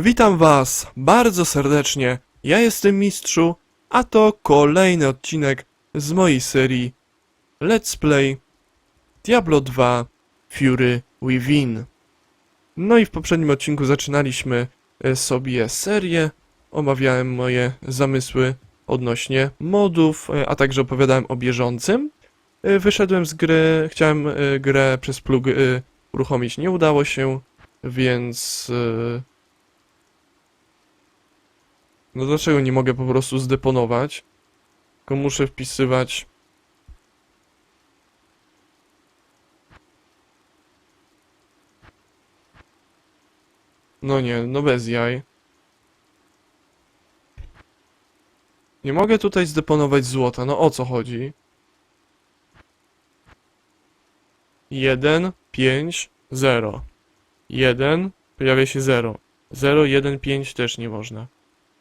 Witam Was bardzo serdecznie. Ja jestem Mistrzu, a to kolejny odcinek z mojej serii Let's Play Diablo 2 Fury Within. No i w poprzednim odcinku zaczynaliśmy e, sobie serię, omawiałem moje zamysły odnośnie modów, e, a także opowiadałem o bieżącym. E, Wyszedłem z gry, chciałem grę przez plug uruchomić, nie udało się, więc... no dlaczego nie mogę po prostu zdeponować? Tylko muszę wpisywać. No nie, no bez jaj. Nie mogę tutaj zdeponować złota, no o co chodzi? 1, 5, 0. 1, pojawia się 0. 0, 1, 5 też nie można.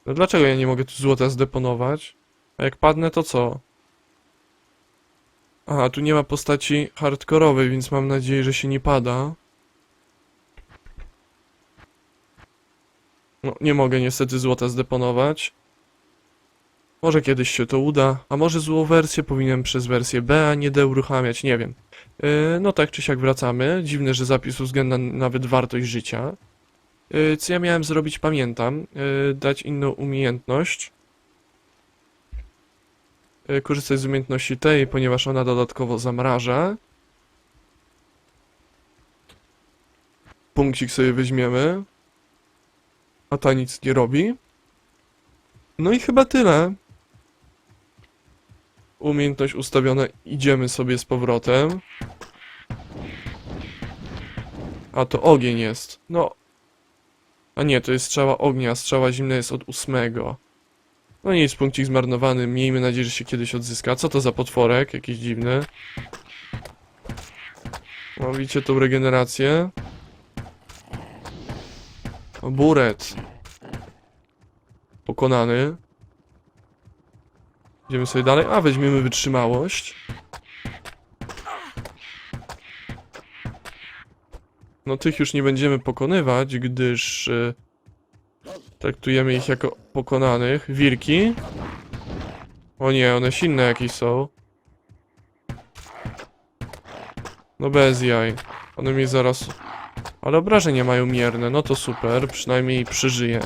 No dlaczego ja nie mogę tu złota zdeponować? A jak padnę, to co? Aha, tu nie ma postaci hardkorowej, więc mam nadzieję, że się nie pada. No, nie mogę niestety złota zdeponować. Może kiedyś się to uda, a może złą wersję powinienem przez wersję B, a nie D uruchamiać, nie wiem. Yy, no tak czy siak wracamy. Dziwne, że zapis uwzględnia nawet wartość życia. Yy, co ja miałem zrobić, pamiętam. Yy, dać inną umiejętność. Yy, korzystać z umiejętności tej, ponieważ ona dodatkowo zamraża. Punkcik sobie weźmiemy. A ta nic nie robi. No i chyba tyle. Umiejętność ustawiona, idziemy sobie z powrotem. A to ogień jest. No, a nie, to jest strzała ognia, strzała zimna jest od ósmego. No nic, punkcik zmarnowany, miejmy nadzieję, że się kiedyś odzyska. Co to za potworek? Jakiś dziwny. No, widzicie tą regenerację? Buret. Pokonany. Idziemy sobie dalej. A, weźmiemy wytrzymałość. No tych już nie będziemy pokonywać, gdyż e, traktujemy ich jako pokonanych. Wilki. O nie, one silne jakieś są. No bez jaj. One mi zaraz... Ale obrażenia mają mierne, no to super, przynajmniej przeżyję.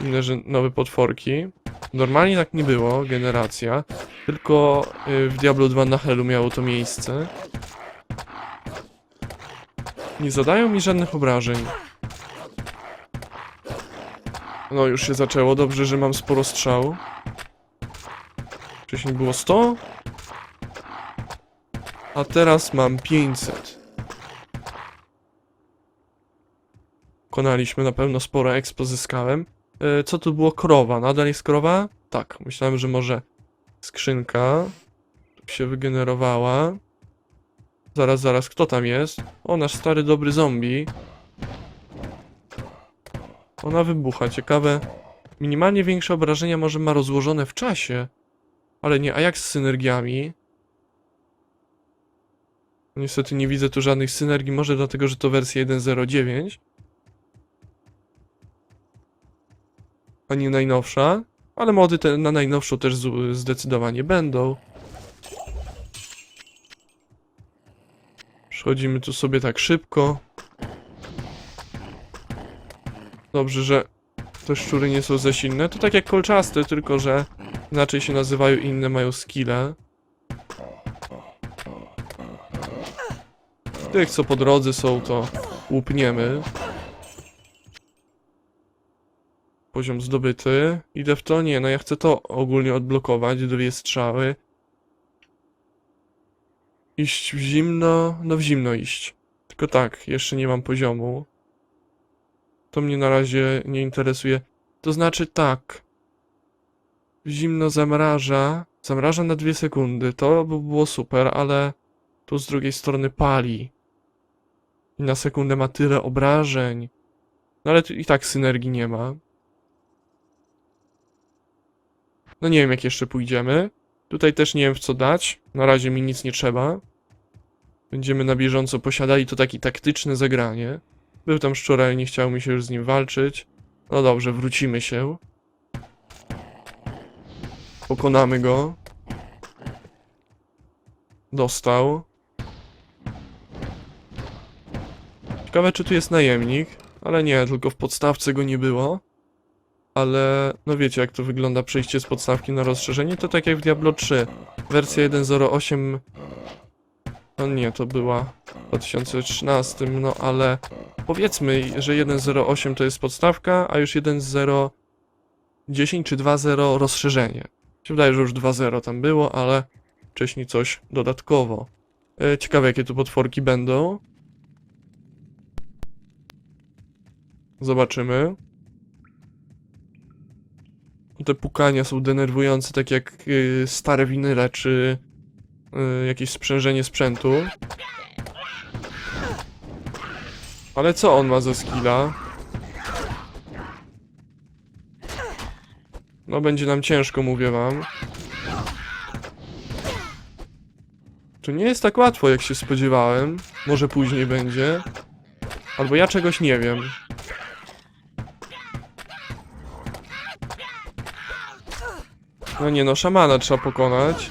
Inne, że nowe potworki. Normalnie tak nie było, generacja. Tylko y, w Diablo 2 na Helu miało to miejsce. Nie zadają mi żadnych obrażeń. No, już się zaczęło. Dobrze, że mam sporo strzał. Wcześniej było 100. A teraz mam 500. Konaliśmy na pewno sporo exp pozyskałem. E, Co tu było? Krowa. Nadal jest krowa? Tak, myślałem, że może skrzynka się wygenerowała. Zaraz, zaraz, kto tam jest? O, nasz stary dobry zombie. Ona wybucha, ciekawe. Minimalnie większe obrażenia może ma rozłożone w czasie. Ale nie, a jak z synergiami? Niestety nie widzę tu żadnych synergii, może dlatego, że to wersja 1.09. A nie najnowsza. Ale mody te na najnowszą też zdecydowanie będą. Przechodzimy tu sobie tak szybko. Dobrze, że te szczury nie są za silne. To tak jak kolczaste, tylko że inaczej się nazywają, inne mają skille. Tych, co po drodze są, to łupniemy. Poziom zdobyty. Idę w to? Nie, no ja chcę to ogólnie odblokować. Dwie strzały. Iść w zimno? No w zimno iść. Tylko tak, jeszcze nie mam poziomu. To mnie na razie nie interesuje. To znaczy tak. Zimno zamraża. Zamraża na dwie sekundy. To by było super, ale tu z drugiej strony pali. I na sekundę ma tyle obrażeń. No ale i tak synergii nie ma. No nie wiem jak jeszcze pójdziemy. Tutaj też nie wiem w co dać. Na razie mi nic nie trzeba. Będziemy na bieżąco posiadali to takie taktyczne zagranie. Był tam ale nie chciał mi się już z nim walczyć. No dobrze, wrócimy się. Pokonamy go. Dostał. Ciekawe, czy tu jest najemnik. Ale nie, tylko w podstawce go nie było. Ale, no wiecie, jak to wygląda przejście z podstawki na rozszerzenie. To tak jak w Diablo 3. Wersja 1.08. No nie, to była w 2013, no ale powiedzmy, że 1.08 to jest podstawka, a już 1.0.10 czy 2.0 rozszerzenie. Się wydaje, że już 2.0 tam było, ale wcześniej coś dodatkowo. E, Ciekawe, jakie tu potworki będą. Zobaczymy. Te pukania są denerwujące, tak jak y, stare winyle, czy y, jakieś sprzężenie sprzętu. Ale co on ma za skilla? No będzie nam ciężko, mówię wam. To nie jest tak łatwo, jak się spodziewałem. Może później będzie. Albo ja czegoś nie wiem. No nie no, szamana trzeba pokonać.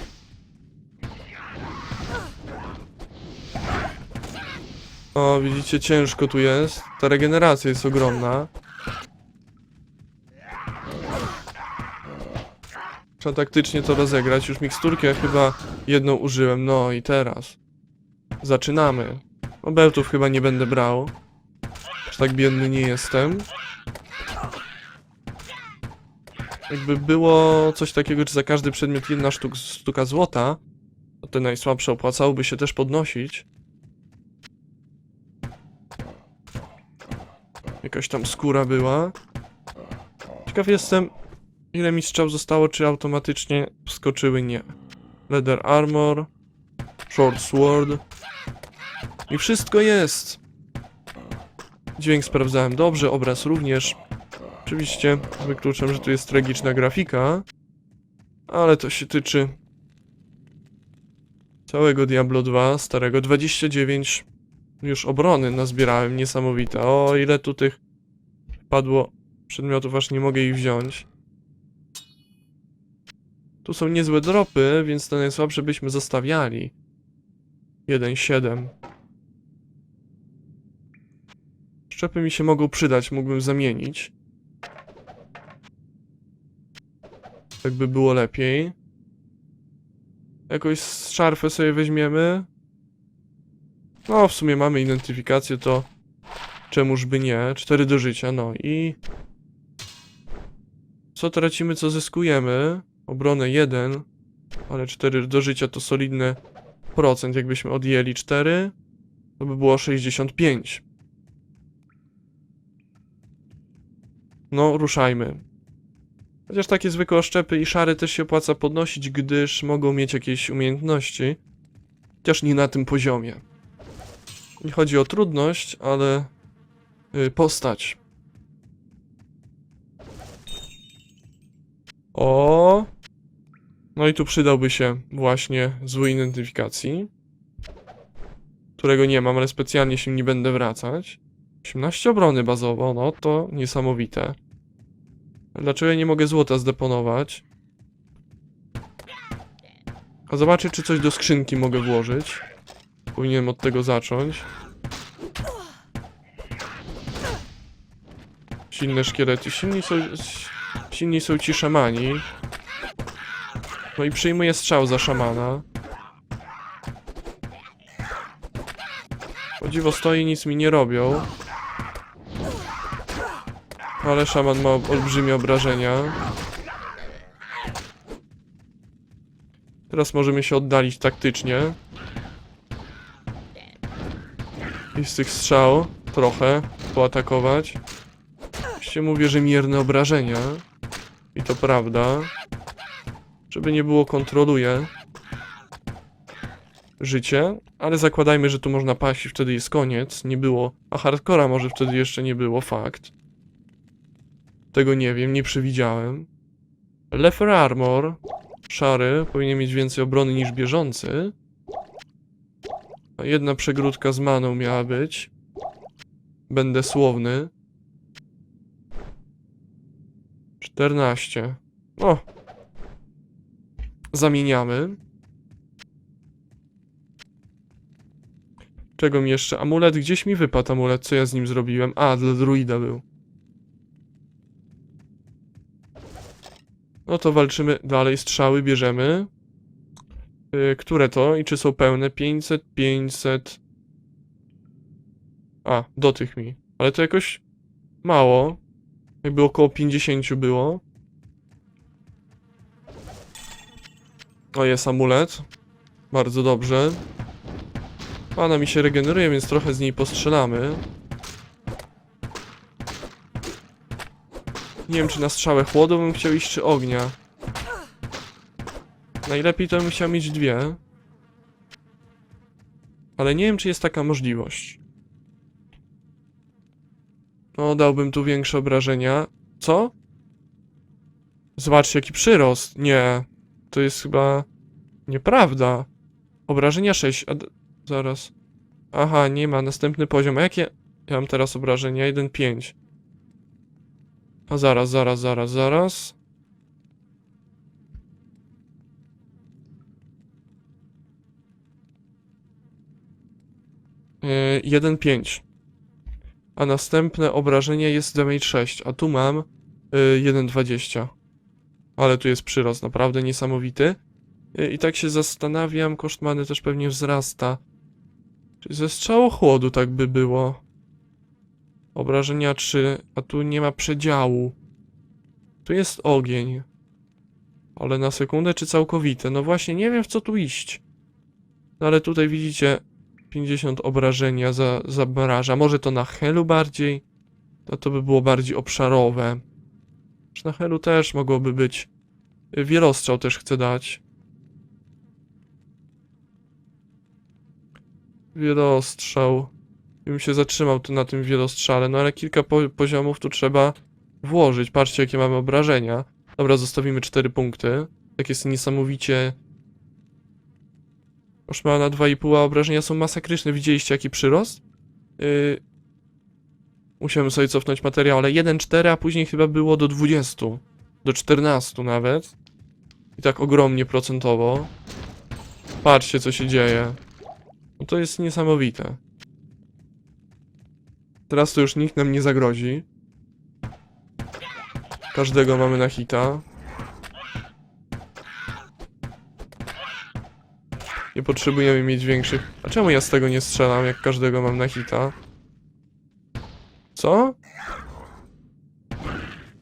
O, widzicie, ciężko tu jest. Ta regeneracja jest ogromna. Trzeba taktycznie to rozegrać. Już miksturkę chyba jedną użyłem. No i teraz. Zaczynamy. No chyba nie będę brał. Aż tak biedny nie jestem. Jakby było coś takiego, czy za każdy przedmiot jedna sztuk, sztuka złota, to te najsłabsze opłacałoby się też podnosić. Jakaś tam skóra była. Ciekaw jestem, ile mi strzał zostało, czy automatycznie wskoczyły? Nie. Leather armor, short sword. I wszystko jest. Dźwięk sprawdzałem dobrze, obraz również. Oczywiście wykluczam, że tu jest tragiczna grafika, ale to się tyczy całego Diablo 2, starego 29 już obrony nazbierałem, niesamowite. O, ile tu tych padło przedmiotów, aż nie mogę ich wziąć. Tu są niezłe dropy, więc te najsłabsze byśmy zostawiali. 1,7. Szczepy mi się mogą przydać, mógłbym zamienić. Tak by było lepiej. Jakoś szarfę sobie weźmiemy. No, w sumie mamy identyfikację, to czemuż by nie. 4 do życia, no i... Co tracimy, co zyskujemy? Obronę 1, ale 4 do życia to solidny procent. Jakbyśmy odjęli 4, to by było 65. No, ruszajmy. Chociaż takie zwykłe oszczepy i szary też się opłaca podnosić, gdyż mogą mieć jakieś umiejętności. Chociaż nie na tym poziomie. Nie chodzi o trudność, ale y, postać. O. No i tu przydałby się właśnie zły identyfikacji. Którego nie mam, ale specjalnie się nie będę wracać. 18 obrony bazowo, no to niesamowite. Dlaczego ja nie mogę złota zdeponować? A zobaczę, czy coś do skrzynki mogę włożyć. Powinienem od tego zacząć. Silne szkielety. Silni są, silni są ci szamani. No i przyjmuję strzał za szamana. O dziwo stoi, nic mi nie robią. Ale szaman ma olbrzymie obrażenia. Teraz możemy się oddalić taktycznie. I z tych strzał trochę poatakować. Oczywiście mówię, że mierne obrażenia. I to prawda. Żeby nie było, kontroluję życie, ale zakładajmy, że tu można paść i wtedy jest koniec. Nie było, a hardcora może wtedy jeszcze nie było, fakt. Tego nie wiem, nie przewidziałem. Lefer Armor, szary, powinien mieć więcej obrony niż bieżący. Jedna przegródka z maną miała być. będę słowny. 14. O! Zamieniamy. Czego mi jeszcze? Amulet, gdzieś mi wypadł amulet, co ja z nim zrobiłem? A, dla druida był. No to walczymy dalej, strzały bierzemy. Yy, które to i czy są pełne? 500, 500. A, do tych mi. Ale to jakoś mało. Jakby około 50 było. O, jest amulet. Bardzo dobrze. Pana mi się regeneruje, więc trochę z niej postrzelamy. Nie wiem, czy na strzałę chłodu bym chciał iść, czy ognia. Najlepiej to bym chciał mieć dwie. Ale nie wiem, czy jest taka możliwość. No, dałbym tu większe obrażenia. Co? Zobaczcie, jaki przyrost. Nie. To jest chyba... Nieprawda. Obrażenia 6. A zaraz. Aha, nie ma. Następny poziom. A jakie... Ja mam teraz obrażenia? 1,5. A zaraz, zaraz, zaraz, zaraz. 1,5. A następne obrażenie jest damage 6, a tu mam yy, 1,20. Ale tu jest przyrost naprawdę niesamowity. Yy, I tak się zastanawiam, koszt many też pewnie wzrasta. Czy ze strzału chłodu tak by było? Obrażenia 3, a tu nie ma przedziału. Tu jest ogień. Ale na sekundę czy całkowite? No właśnie, nie wiem w co tu iść. No ale tutaj widzicie 50 obrażenia za, zamraża. Może to na helu bardziej? To to by było bardziej obszarowe. Czy na helu też mogłoby być. Wielostrzał też chcę dać. Wielostrzał. Bym się zatrzymał tu na tym wielostrzale, no ale kilka po poziomów tu trzeba włożyć. Patrzcie, jakie mamy obrażenia. Dobra, zostawimy 4 punkty. Tak jest niesamowicie. Ma na 2,5, a obrażenia są masakryczne. Widzieliście, jaki przyrost? Yy... Musiałem sobie cofnąć materiał, ale 1,4, a później chyba było do 20. Do 14 nawet. I tak ogromnie procentowo. Patrzcie, co się dzieje. No to jest niesamowite. Teraz to już nikt nam nie zagrozi. Każdego mamy na hita. Nie potrzebujemy mieć większych. A czemu ja z tego nie strzelam, jak każdego mam na hita? Co?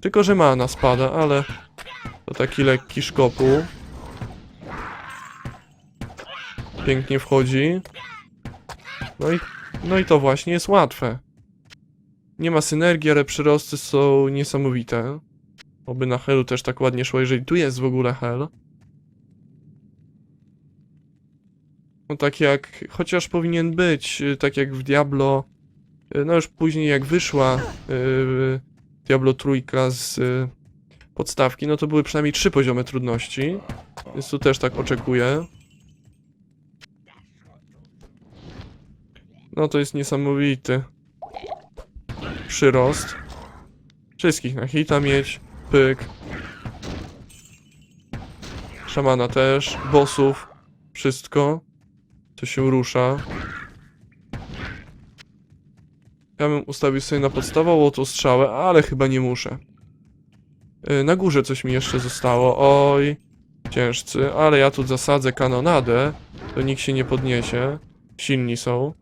Tylko, że mana spada, ale to taki lekki szkopu. Pięknie wchodzi. No i, no i to właśnie jest łatwe. Nie ma synergii, ale przyrosty są niesamowite. Oby na helu też tak ładnie szło, jeżeli tu jest w ogóle hel. No tak jak, chociaż powinien być, y, tak jak w Diablo, y, no już później jak wyszła y, Diablo trójka z y, podstawki, no to były przynajmniej trzy poziomy trudności, więc tu też tak oczekuję. No to jest niesamowity przyrost. Wszystkich na hita mieć, pyk. Szamana też, bossów, wszystko, co się rusza. Ja bym ustawił sobie na podstawową tą strzałę, ale chyba nie muszę. Yy, Na górze coś mi jeszcze zostało, oj, ciężcy, ale ja tu zasadzę kanonadę, to nikt się nie podniesie, silni są.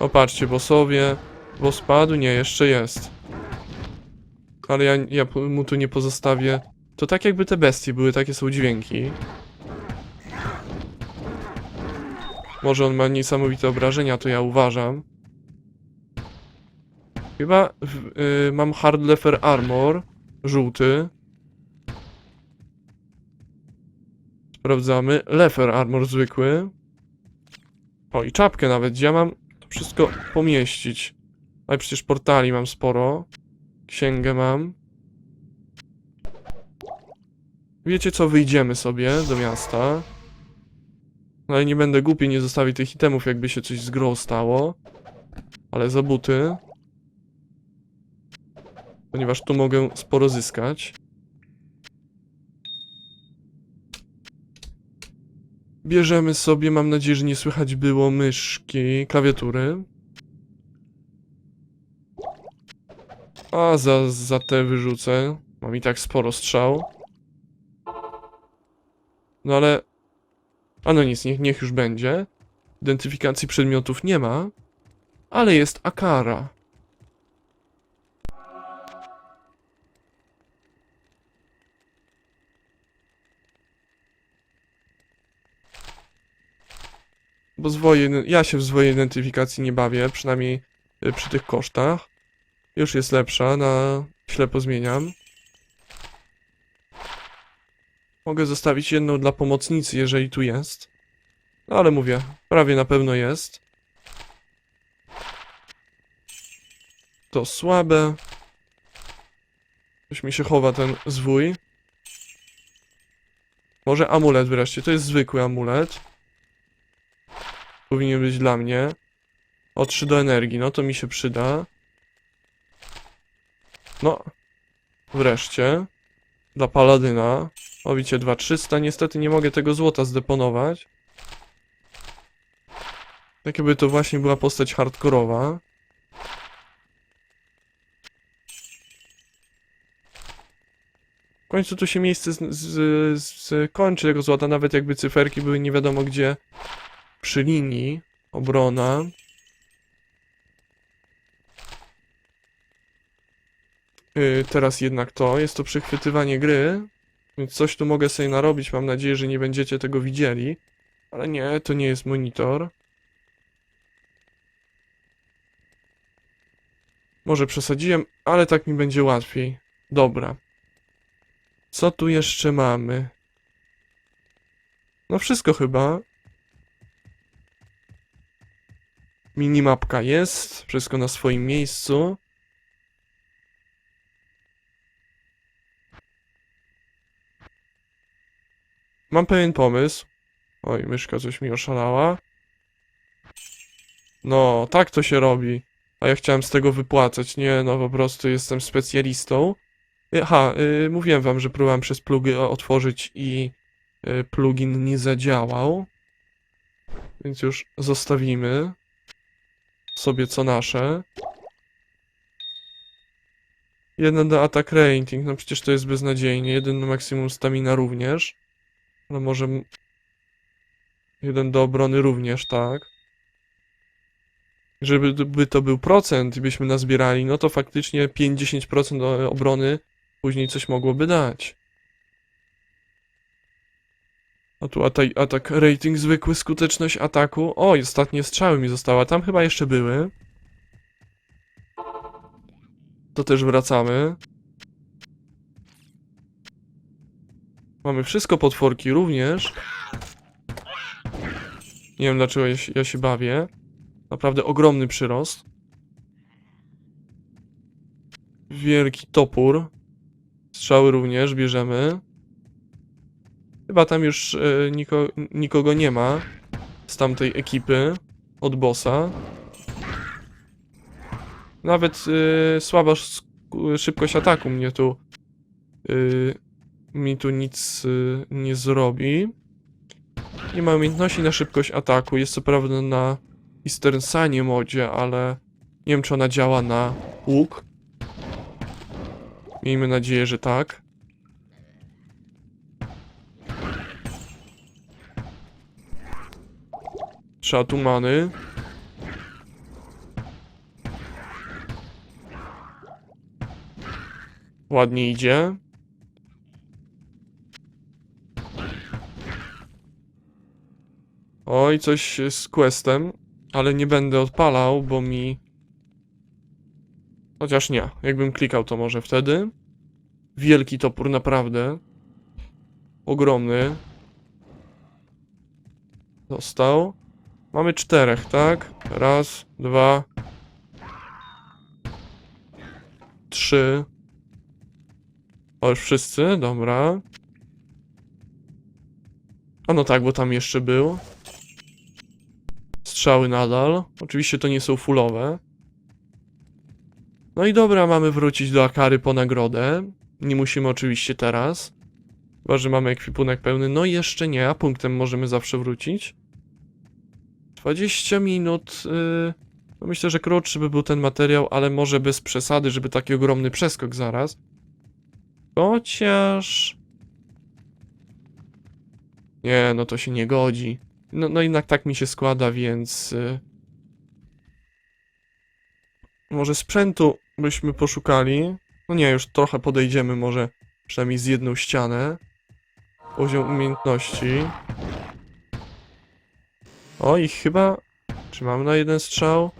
O, patrzcie, bossowie. Bo spadł? Nie, jeszcze jest. Ale ja, ja mu tu nie pozostawię. To tak jakby te bestie były, takie są dźwięki. Może on ma niesamowite obrażenia, to ja uważam. Chyba w, y, mam Hard Leather Armor. Żółty. Sprawdzamy. Leather Armor zwykły. O, i czapkę nawet. Gdzie ja mam to wszystko pomieścić? Ale przecież portali mam sporo. Księgę mam. Wiecie co, wyjdziemy sobie do miasta. No ale nie będę głupi, nie zostawię tych itemów, jakby się coś z grą stało. Ale za buty. Ponieważ tu mogę sporo zyskać. Bierzemy sobie, mam nadzieję, że nie słychać było myszki, klawiatury. A za, za te wyrzucę. Mam i tak sporo strzał. No ale... A no nic, niech, niech już będzie. Identyfikacji przedmiotów nie ma. Ale jest Akara. Bo zwoje, ja się w zwoje identyfikacji nie bawię, przynajmniej y, przy tych kosztach. Już jest lepsza, na ślepo zmieniam. Mogę zostawić jedną dla pomocnicy, jeżeli tu jest. No ale mówię, prawie na pewno jest. To słabe. Coś mi się chowa ten zwój. Może amulet wreszcie. To jest zwykły amulet. Powinien być dla mnie. O 3 do energii, no to mi się przyda. No. Wreszcie. Dla paladyna. Obicie 2300. Niestety nie mogę tego złota zdeponować. Tak jakby to właśnie była postać hardkorowa. W końcu tu się miejsce z, z, z kończy tego złota, nawet jakby cyferki były nie wiadomo gdzie przy linii. Obrona. Yy, teraz jednak to, jest to przechwytywanie gry, więc coś tu mogę sobie narobić, mam nadzieję, że nie będziecie tego widzieli. Ale nie, to nie jest monitor. Może przesadziłem, ale tak mi będzie łatwiej. Dobra. Co tu jeszcze mamy? No wszystko chyba. Minimapka jest, wszystko na swoim miejscu. Mam pewien pomysł. Oj, myszka coś mi oszalała. No, tak to się robi. A ja chciałem z tego wypłacać. Nie, no po prostu jestem specjalistą. Aha, y, mówiłem wam, że próbowałem przez plugi otworzyć i y, plugin nie zadziałał. Więc już zostawimy sobie co nasze. Jeden do attack rating, no przecież to jest beznadziejnie. Jeden do maksimum stamina również. No może... Jeden do obrony również, tak. Żeby to- by to był procent i byśmy nazbierali, no to faktycznie 5-10% do obrony później coś mogłoby dać. A tu atak, atak rating zwykły, skuteczność ataku. O, ostatnie strzały mi została. Tam chyba jeszcze były. To też wracamy. Mamy wszystko potworki również. Nie wiem dlaczego ja się, ja się bawię. Naprawdę ogromny przyrost. Wielki topór. Strzały również bierzemy. Chyba tam już e, niko, nikogo nie ma z tamtej ekipy od bossa. Nawet e, słaba szybkość ataku mnie tu e, mi tu nic e, nie zrobi. Nie ma umiejętności na szybkość ataku. Jest co prawda na Easternsanie modzie, ale nie wiem czy ona działa na łuk. Miejmy nadzieję, że tak. Trzeba tu many. Ładnie idzie. Oj, coś z questem, ale nie będę odpalał, bo mi... Chociaż nie, jakbym klikał to może wtedy. Wielki topór, naprawdę. Ogromny. Dostał. Mamy czterech, tak? Raz, dwa, trzy. O, już wszyscy, dobra. A no tak, bo tam jeszcze był. Strzały nadal. Oczywiście to nie są fullowe. No i dobra, mamy wrócić do Akary po nagrodę. Nie musimy oczywiście teraz. Chyba, że mamy ekwipunek pełny. No jeszcze nie, a punktem możemy zawsze wrócić. 20 minut. Yy, no myślę, że krótszy by był ten materiał, ale może bez przesady, żeby taki ogromny przeskok zaraz. Chociaż... Nie, no to się nie godzi. No, no jednak tak mi się składa, więc... y, Może sprzętu byśmy poszukali. No nie, już trochę podejdziemy może przynajmniej z jedną ścianę. Poziom umiejętności. O, i chyba... Czy mam na jeden strzał?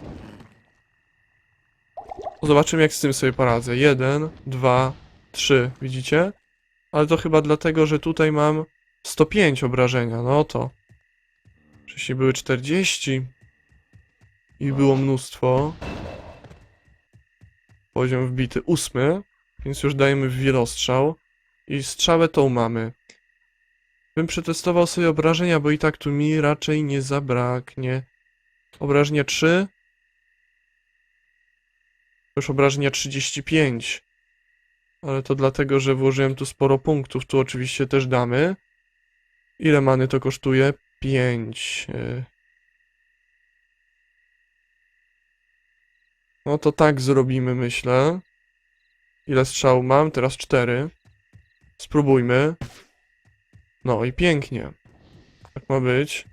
No Zobaczymy jak z tym sobie poradzę. Jeden, dwa, trzy. Widzicie? Ale to chyba dlatego, że tutaj mam 105 obrażenia. No to... Wcześniej były 40. I było mnóstwo. Poziom wbity ósmy, więc już dajemy wielostrzał. I strzałę tą mamy. Bym przetestował sobie obrażenia, bo i tak tu mi raczej nie zabraknie. Obrażenia 3. Już obrażenia 35. Ale to dlatego, że włożyłem tu sporo punktów. Tu oczywiście też damy. Ile many to kosztuje? 5. No to tak zrobimy, myślę. Ile strzał mam? Teraz 4. Spróbujmy. No i pięknie. Tak ma być.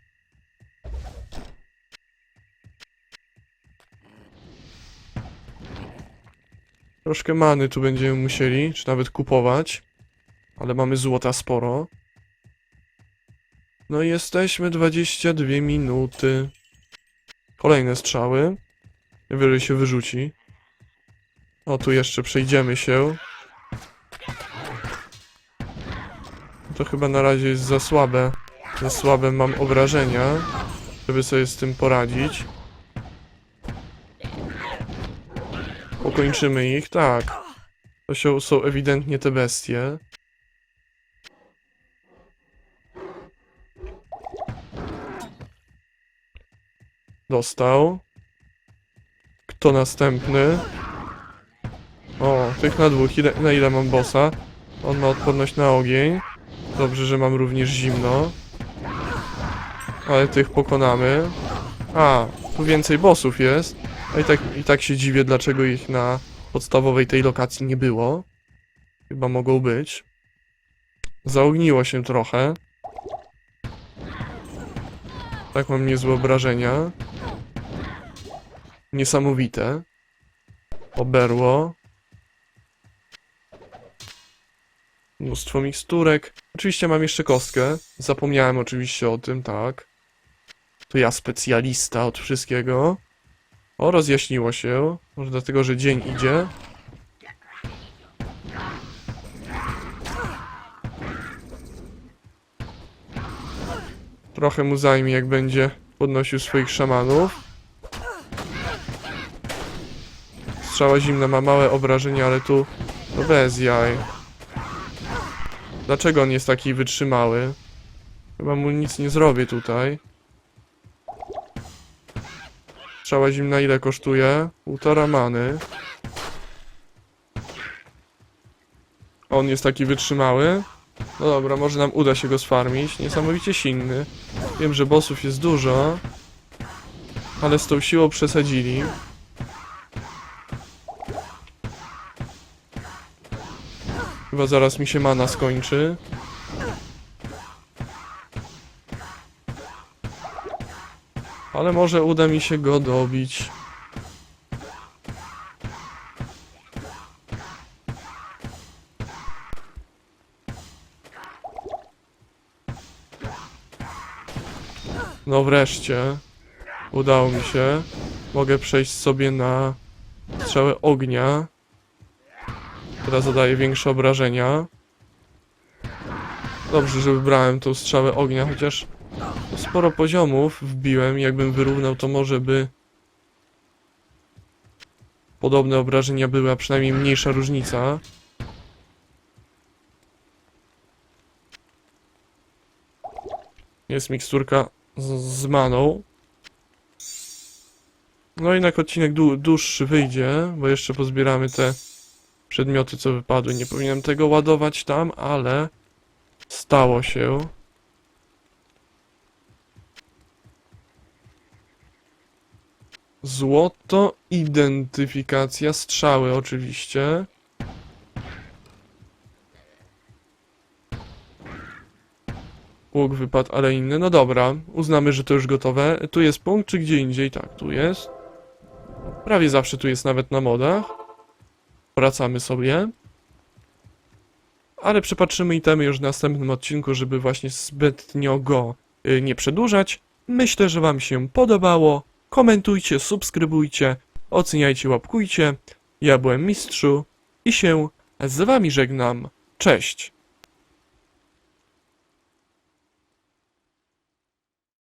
Troszkę many tu będziemy musieli, czy nawet kupować. Ale mamy złota sporo. No i jesteśmy 22 minuty. Kolejne strzały. Najwyżej się wyrzuci. O, tu jeszcze przejdziemy się. To chyba na razie jest za słabe. Za słabe mam obrażenia, żeby sobie z tym poradzić. Ukończymy ich, tak. To się, są ewidentnie te bestie. Dostał. Kto następny? O, tych na dwóch. Ile, na ile mam bossa? On ma odporność na ogień. Dobrze, że mam również zimno. Ale tych pokonamy. A, tu więcej bossów jest. A i tak, i tak się dziwię, dlaczego ich na podstawowej tej lokacji nie było. Chyba mogą być. Zaogniło się trochę. Tak mam niezłe obrażenia. Niesamowite. Oberło. Mnóstwo miksturek. Oczywiście mam jeszcze kostkę. Zapomniałem oczywiście o tym, tak. To ja specjalista od wszystkiego. O, rozjaśniło się. Może dlatego, że dzień idzie. Trochę mu zajmie, jak będzie podnosił swoich szamanów. Strzała zimna ma małe obrażenia, ale tu to bez jaj. Dlaczego on jest taki wytrzymały? Chyba mu nic nie zrobię tutaj. Strzała zimna ile kosztuje? Półtora many. On jest taki wytrzymały. No dobra, może nam uda się go sfarmić. Niesamowicie silny. Wiem, że bossów jest dużo. Ale z tą siłą przesadzili. Chyba zaraz mi się mana skończy. Ale może uda mi się go dobić. No wreszcie. Udało mi się. Mogę przejść sobie na strzałę ognia. Która zadaje większe obrażenia. Dobrze, że wybrałem tą strzałę ognia, chociaż sporo poziomów wbiłem. Jakbym wyrównał, to może by podobne obrażenia były, a przynajmniej mniejsza różnica. Jest miksturka z, maną. No jednak odcinek dłu- dłuższy wyjdzie, bo jeszcze pozbieramy te przedmioty, co wypadły. Nie powinienem tego ładować tam, ale stało się. Złoto, identyfikacja, strzały oczywiście. Łuk wypadł, ale inny. No dobra, uznamy, że to już gotowe. Tu jest punkt, czy gdzie indziej? Tak, tu jest. Prawie zawsze tu jest nawet na modach. Wracamy sobie. Ale przepatrzymy itemy już w następnym odcinku, żeby właśnie zbytnio go y, nie przedłużać. Myślę, że Wam się podobało. Komentujcie, subskrybujcie, oceniajcie, łapkujcie. Ja byłem Mistrzu i się z Wami żegnam. Cześć!